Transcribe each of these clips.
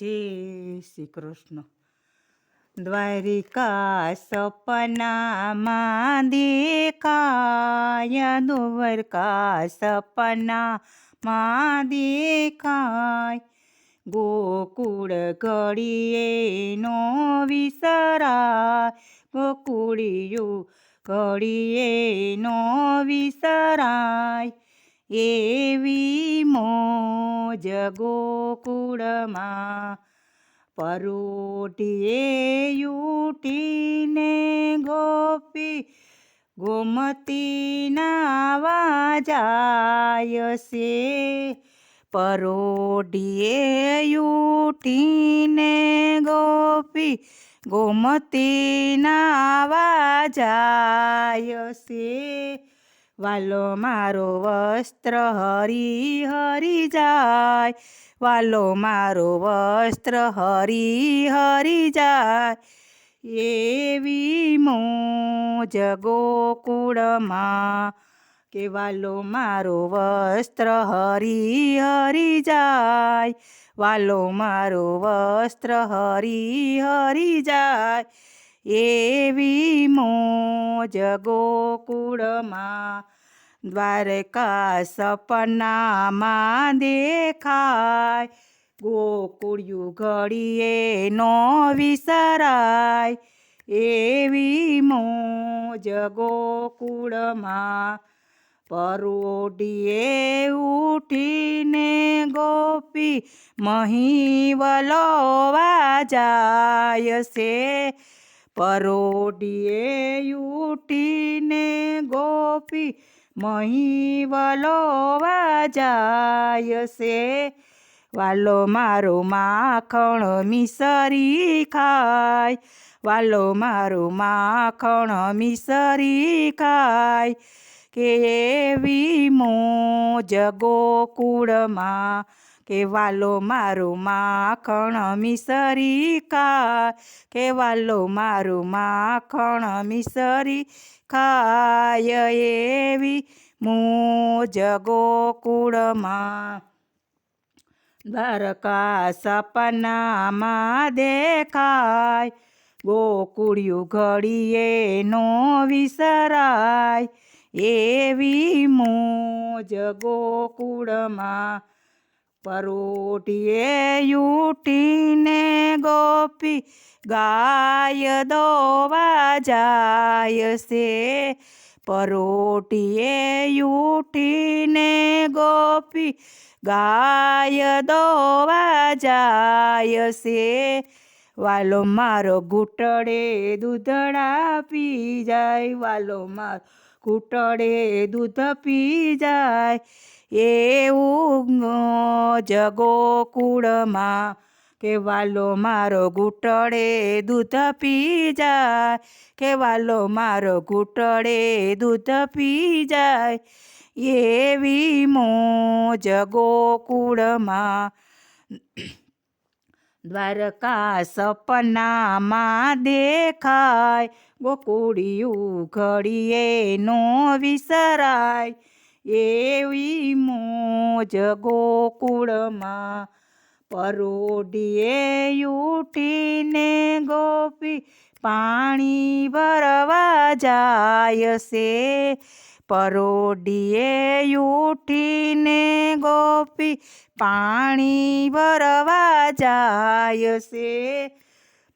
જય શ્રી કૃષ્ણ. દ્વારિકા સપનામાં દેખાય દ્વારકા સપનામાં દેખાય. ગોકુળ ઘડીએ નો વિસરાય, ગોકુળિયું ઘડીએ નો વિસરાય. એવી મોજ ગોકુળમાં પરોટીએ યુટીને ગોપી ગોમતીના વાજાય છે. પરોટીએ યુટીને ગોપી ગોમતીના વાજાય છે. વાલો મારો વસ્ત્ર હરી હરી જાય. વાલો મારો વસ્ત્ર હરી હરી જાય. એવી મોજ ગોકુળમાં કે વાલો મારો વસ્ત્ર હરી હરી જાય. વાલો મારો વસ્ત્ર હરી હરી જાય. એવી મોજ ગોકુળમાં, દ્વારકા સપનામાં દેખાય. ગોકુળિયું ઘડીએ નો વિસરાય. એવી મોજ ગોકુળમાં પરોડીએ ઉઠીને ગોપી મહીવલોવા જાય છે. પરોઢીએ ઉઠીને ગોપી મહીવલોવા જાય છે. વાલો મારો માખણ મિસરી ખાય. વાલો મારો માખણ મિસરી ખાય. કે એવી મોજ ગોકુળમાં કે વાલો મારું માખણ મિસરી ખાય. કે વાલો મારો માખણ મિસરી ખાય એવી મોજ ગોકુળમાં. દ્વારકા સપનામાં દેખાય. ગોકુળિયું ઘડીએ નો વિસરાય. એવી મોજ ગોકુળમાં. પરોઢીએ યુટીને ગોપી ગાય દોવા જાય છે. પરોટીએ યુટીને ગોપી ગાય દોવા જાય છે. વાલો મારો ઘૂંટડે દૂધડા પી જાય, વાલો મારો ઘૂંટડે દૂધ પી જાય. એવું જગોકુળમાં કે વાલો મારો ઘૂંટડે દૂધ પી જાય. કે વાલો મારો ઘૂંટડે દૂધ પી જાય. એવી મોજ ગોકુળમાં દ્વારકા સપનામાં દેખાય ગોકુળિયું ઘડીએ નો વિસરાય. એવી મોજ ગોકુળમાં પરોડીએ ઉઠીને ગોપી પાણી ભરવા જાય છે. પરોઢીએ ઉઠીને ગોપી પાણી ભરવા જાય છે.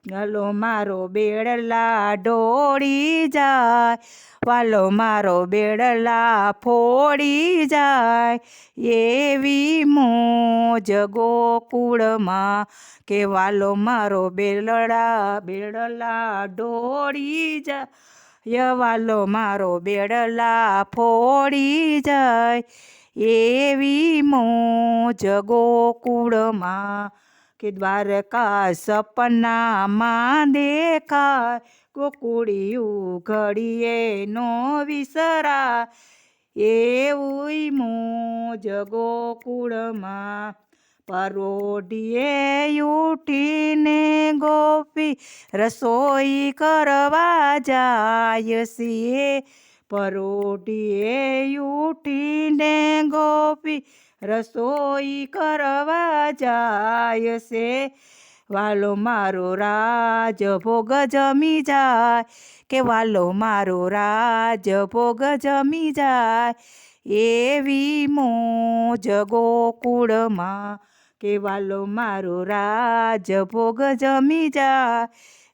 વાલો મારો બેડલા ડોળી જાય, વાલો મારો બેડલા ફોડી જાય. એવી મોજ ગોકુળમાં કે વાલો મારો બેલડા બેડલા ડોળી જાય. વાલો મારો બેડલા ફોડી જાય, એવી મોજ ગોકુળમાં કે દ્વારકા સપનામાં દેખાય. ગોકુળિયું ઘડીએ નો વિસરા એવું મોજ ગોકુળમાં પરોઢીએ ઉઠીને ગોપી રસોઈ કરવા જાય છે પરોઢીએ ઉઠીને ગોપી રસોઈ કરવા જાય છે વાલો મારો રાજ ભોગ જમી જાય કે વાલો મારો રાજ ભોગ જમી જાય? એવી મોજ ગોકુળમાં કે વાલો મારો રાજ ભોગ જમી જા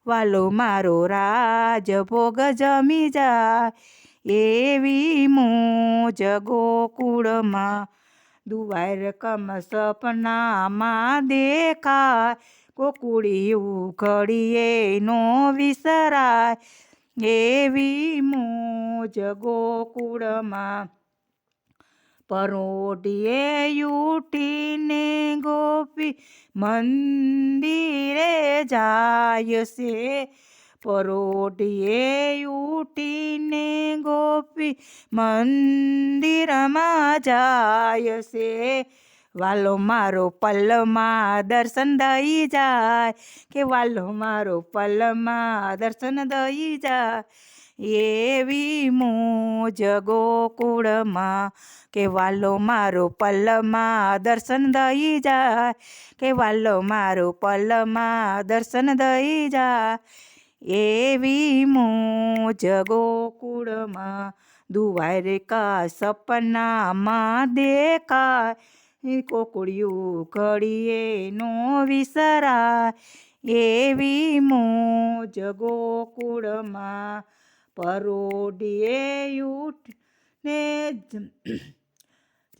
વાલો મારો રાજ ભોગ જમી જા એવી મોજ ગોકુળમાં દ્વારકમ સપનામાં દેખાય. કોકુળી ઉઘડીએ નો વિસરાય. એવી મોજ ગોકુળમાં પરોઢીએ ઉઠીને ગોપી મંદિરે જાય છે. પરોઢીએ ઉઠીને ગોપી મંદિરમાં જાય છે. વાલો મારો પલમાં દર્શન દઈ જાય. કે વાલો મારો પલમાં દર્શન દઈ જાય. એવી મોજ ગોકુળમાં કે વાલો મારો પલ્લમાં દર્શન દઈ જાય, કે વાલો મારો પલ્લમાં દર્શન દઈ જાય. એવી મોજ ગોકુળમાં દુવારકા સપનામાં દેખાય કોકડિયું ઘડીએ નો વિસરાય. એવી મોજ ગોકુળમાં પરોઢીએ ઉઠ ને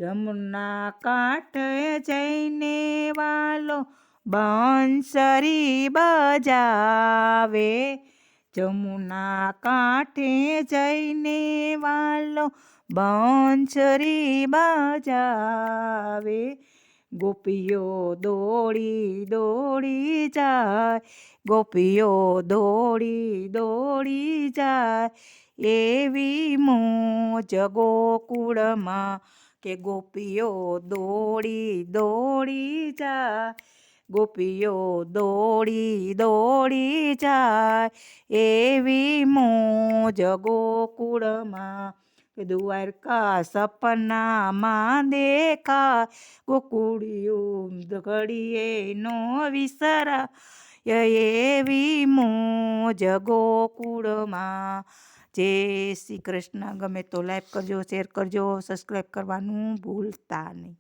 જમુના કાંઠે જઈને વાલો બંસરી બજાવે. જમુના કાંઠે જઈને વાલો બંસરી બજાવે. ગોપીઓ દોડી દોડી જાય, ગોપીઓ દોડી દોડી જાય. એવી મોજ ગોકુળમાં કે ગોપીઓ દોડી દોડી જાય, ગોપીઓ દોડી દોડી જાય. એવી મોજ ગોકુળમાં દ્વારકા સપનામાં દેખા ગોકુળિયું ઘડીએ નો વિસરા એવી મોજ ગોકુળમાં જય શ્રી કૃષ્ણ ગમે તો લાઈક કરજો શેર કરજો સબસ્ક્રાઈબ કરવાનું ભૂલતા નહીં